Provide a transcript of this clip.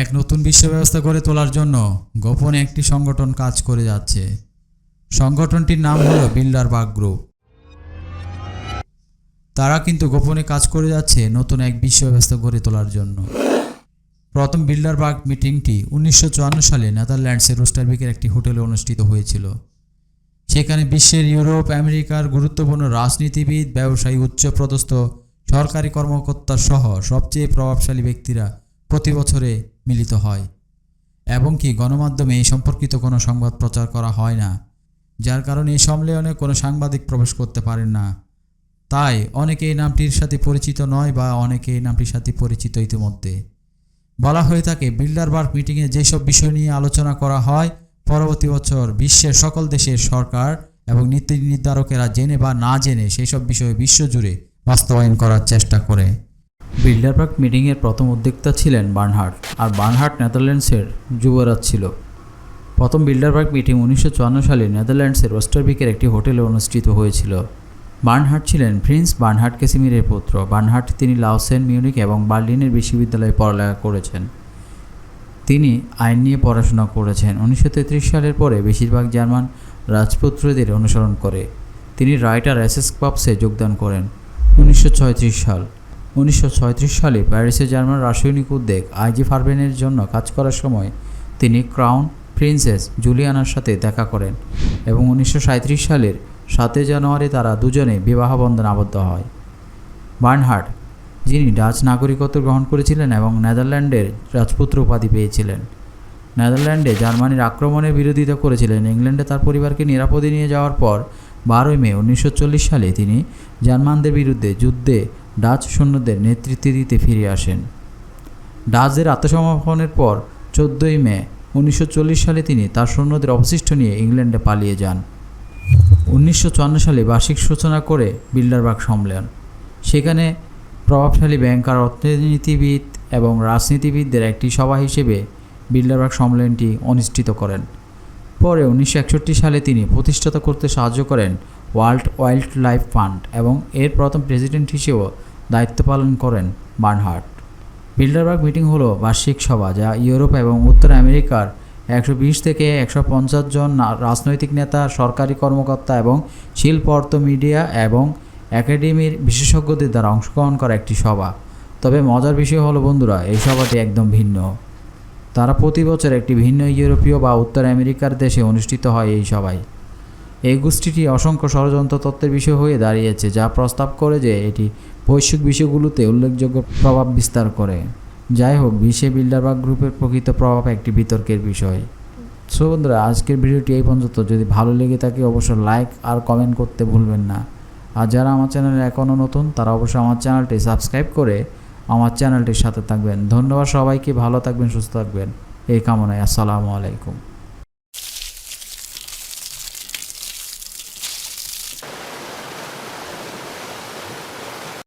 এক নতুন বিশ্ব ব্যবস্থা গড়ে তোলার জন্য গোপনে একটি সংগঠন কাজ করে যাচ্ছে। সংগঠনটির নাম হলো বিল্ডার বাগ গ্রুপ। তারা কিন্তু গোপনে কাজ করে যাচ্ছে নতুন এক বিশ্ব ব্যবস্থা গড়ে তোলার জন্য। প্রথম বিল্ডার বাগ মিটিংটি উনিশশো চুয়ান্ন সালে নেদারল্যান্ডসের রোস্টারবিকের একটি হোটেলে অনুষ্ঠিত হয়েছিল। সেখানে বিশ্বের ইউরোপ, আমেরিকার গুরুত্বপূর্ণ রাজনীতিবিদ, ব্যবসায়ী, উচ্চপদস্থ, সরকারি কর্মকর্তা সহ সবচেয়ে প্রভাবশালী ব্যক্তিরা প্রতি বছরে মিলিত হয়। এবং কি, গণমাধ্যমে এই সম্পর্কিত কোনো সংবাদ প্রচার করা হয় না, যার কারণে এই সম্মেলনে কোনো সাংবাদিক প্রবেশ করতে পারেন না। তাই অনেকে এই নামটির সাথে পরিচিত নয় বা অনেকে এই নামটির সাথে পরিচিত ইতিমধ্যে। বলা হয়ে থাকে, বিল্ডারবার্গ মিটিংয়ে যেসব বিষয় নিয়ে আলোচনা করা হয়, পরবর্তী বছর বিশ্বের সকল দেশের সরকার এবং নীতি নির্ধারকেরা জেনে বা না জেনে সেই সব বিষয়ে বিশ্বজুড়ে বাস্তবায়ন করার চেষ্টা করে। বিল্ডারবার্গ মিটিংয়ের প্রথম উদ্যোক্তা ছিলেন বার্নহার্ট, আর বার্নহার্ট নেদারল্যান্ডসের যুবরাজ ছিল। প্রথম বিল্ডারবার্গ মিটিং উনিশশো চুয়ান্ন সালে নেদারল্যান্ডসের ওয়েস্টারবিকের একটি হোটেলে অনুষ্ঠিত হয়েছিল। বার্নহার্ট ছিলেন প্রিন্স বার্নহার্ট কেসিমিরের পুত্র। বার্নহার্ট তিনি লাউসেন মিউনিক এবং বার্লিনের বিশ্ববিদ্যালয়ে পড়ালেখা করেছেন। তিনি আইন নিয়ে পড়াশোনা করেছেন। উনিশশো তেত্রিশ সালের পরে বেশিরভাগ জার্মান রাজপুত্রদের অনুসরণ করে। তিনি রাইটার এসএস ক্লাবসে যোগদান করেন। উনিশশো সাল উনিশশো সালে প্যারিসে জার্মান রাসায়নিক উদ্যোগ আইজি ফার্বেনের জন্য কাজ করার সময় তিনি ক্রাউন প্রিন্সেস জুলিয়ানার সাথে দেখা করেন এবং উনিশশো সাঁইত্রিশ সালের সাতই জানুয়ারি তারা দুজনে বিবাহ বন্ধনে আবদ্ধ হয়। বার্নহার্ড, যিনি ডাচ নাগরিকত্ব গ্রহণ করেছিলেন এবং নেদারল্যান্ডের রাজপুত্র উপাধি পেয়েছিলেন। নেদারল্যান্ডে জার্মানির আক্রমণের বিরোধিতা করেছিলেন। ইংল্যান্ডে তার পরিবারকে নিরাপদে নিয়ে যাওয়ার পর বারোই মে উনিশশো চল্লিশ সালে তিনি জার্মানদের বিরুদ্ধে যুদ্ধে ডাচ সৈন্যদের নেতৃত্বে দিতে ফিরে আসেন। ডাচদের আত্মসমর্পণের পর চোদ্দোই মে উনিশশো চল্লিশ সালে তিনি তার সৈন্যদের অবশিষ্ট নিয়ে ইংল্যান্ডে পালিয়ে যান। উনিশশো সালে বার্ষিক সূচনা করে বিল্ডারবাগ সম্মেলন সেখানে প্রভাবশালী ব্যাংকার, অর্থনীতিবিদ এবং রাজনীতিবিদদের একটি সভা হিসেবে বিল্ডারবাগ সম্মেলনটি অনুষ্ঠিত করেন। পরে উনিশশো একষট্টি সালে তিনি প্রতিষ্ঠাতা করতে সাহায্য করেন ওয়ার্ল্ড ওয়াইল্ড লাইফ ফান্ড এবং এর প্রথম প্রেসিডেন্ট হিসেবেও দায়িত্ব পালন করেন বার্নহার্ট। বিল্ডারবার্গ মিটিং হলো বার্ষিক সভা যা ইউরোপ এবং উত্তর আমেরিকার একশো বিশ থেকে একশো পঞ্চাশ জন রাজনৈতিক নেতা, সরকারি কর্মকর্তা এবং শিল্প অর্থ মিডিয়া এবং একাডেমির বিশেষজ্ঞদের দ্বারা অংশগ্রহণ করা একটি সভা। তবে মজার বিষয় হলো বন্ধুরা, এই সভাটি একদম ভিন্ন। তারা প্রতি বছর একটি ভিন্ন ইউরোপীয় বা উত্তর আমেরিকার দেশে অনুষ্ঠিত হয় এই সভায়। এই গোষ্ঠীটি অসংখ্য ষড়যন্ত্র তত্ত্বের বিষয় হয়ে দাঁড়িয়েছে, যা প্রস্তাব করে যে এটি বৈশ্বিক বিষয়গুলোতে উল্লেখযোগ্য প্রভাব বিস্তার করে। যাই হোক বিশ্বে বিল্ডারবাগ গ্রুপের প্রকৃত প্রভাব একটি বিতর্কের বিষয়। সো বন্ধুরা, আজকের ভিডিওটি এই পর্যন্ত। যদি ভালো লেগে থাকে, অবশ্যই লাইক আর কমেন্ট করতে ভুলবেন না। আর যারা আমার চ্যানেলে এখনও নতুন, তারা অবশ্যই আমার চ্যানেলটি সাবস্ক্রাইব করে আমার চ্যানেলটির সাথে থাকবেন। ধন্যবাদ সবাইকে, ভালো থাকবেন, সুস্থ থাকবেন। এই কামনায়, আসসালামু আলাইকুম।